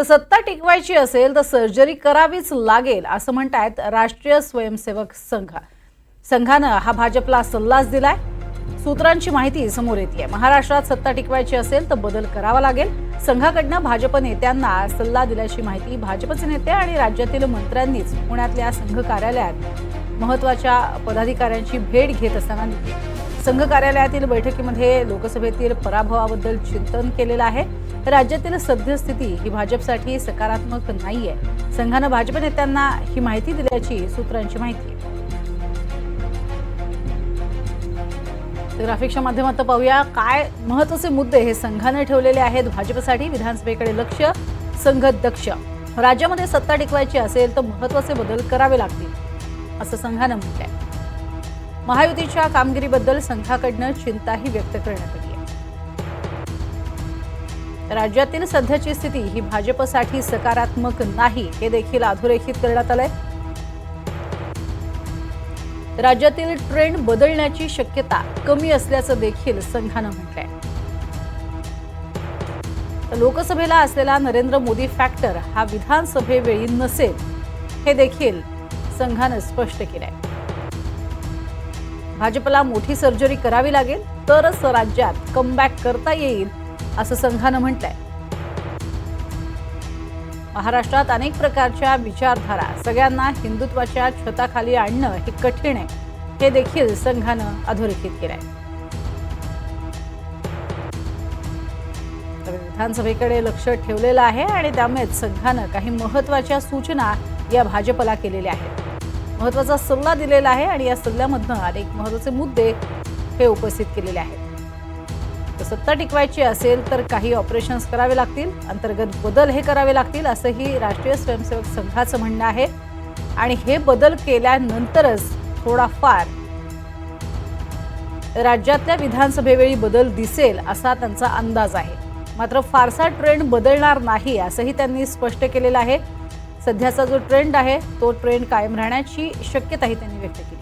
तर सत्ता टिकवायची असेल तर सर्जरी करावीच लागेल असं म्हणतायत राष्ट्रीय स्वयंसेवक संघ. संघानं हा भाजपला सल्लाच दिलाय. सूत्रांची माहिती समोर येते महाराष्ट्रात सत्ता टिकवायची असेल तर बदल करावा लागेल. संघाकडनं भाजप नेत्यांना सल्ला दिल्याची माहिती भाजपचे नेते आणि राज्यातील मंत्र्यांनीच पुण्यातल्या संघ कार्यालयात महत्त्वाच्या पदाधिकाऱ्यांची भेट घेत असताना दिली. संघ कार्यालयातील बैठकीमध्ये लोकसभेतील पराभवाबद्दल चिंतन केलेलं आहे. राज्यातील सद्यस्थिती ही भाजपसाठी सकारात्मक नाही आहे संघानं भाजप नेत्यांना ही माहिती दिल्याची सूत्रांची माहिती. तर ग्राफिक्सच्या माध्यमात पाहूया काय महत्त्वाचे मुद्दे हे संघाने ठेवलेले आहेत? भाजपसाठी विधानसभेकडे लक्ष संघ दक्ष राज्यामध्ये सत्ता टिकवायची असेल तर महत्त्वाचे बदल करावे लागतील असं संघानं म्हटलंय. महायुतीच्या कामगिरीबद्दल संघाकडनं चिंताही व्यक्त करण्यात आली आहे. राज्यातील सध्याची स्थिती ही भाजपसाठी सकारात्मक नाही हे देखील अधोरेखित करण्यात आलंय. राज्यातील ट्रेंड बदलण्याची शक्यता कमी असल्याचं देखील संघानं म्हटलंय. लोकसभेला असलेला नरेंद्र मोदी फॅक्टर हा विधानसभेवेळी नसेल हे देखील संघानं स्पष्ट केलंय. भाजपला मोठी सर्जरी करावी लागेल तरच राज्यात कमबॅक करता येईल असं संघानं म्हटलंय. महाराष्ट्रात अनेक प्रकारच्या विचारधारा सगळ्यांना हिंदुत्वाच्या छताखाली आणणं हे कठीण आहे हे देखील संघानं अधोरेखित केलंय. विधानसभेकडे लक्ष ठेवलेलं आहे आणि त्यामुळेच संघानं काही महत्त्वाच्या सूचना या भाजपला केलेल्या आहेत. महत्त्वाचा सल्ला दिलेला आहे आणि या सल्ल्यामधनं अनेक महत्त्वाचे मुद्दे हे उपस्थित केलेले आहेत. सत्ता टिकवायची असेल तर काही ऑपरेशन्स करावे लागतील अंतर्गत बदल हे करावे लागतील असंही राष्ट्रीय स्वयंसेवक संघाचं म्हणणं आहे. आणि हे बदल केल्यानंतरच थोडाफार राज्यातल्या विधानसभेवेळी बदल दिसेल असा त्यांचा अंदाज आहे. मात्र फारसा ट्रेंड बदलणार नाही असंही त्यांनी स्पष्ट केलेलं आहे. सध्याचा जो ट्रेंड आहे तो ट्रेंड कायम राहण्याची शक्यताही त्यांनी व्यक्त केली.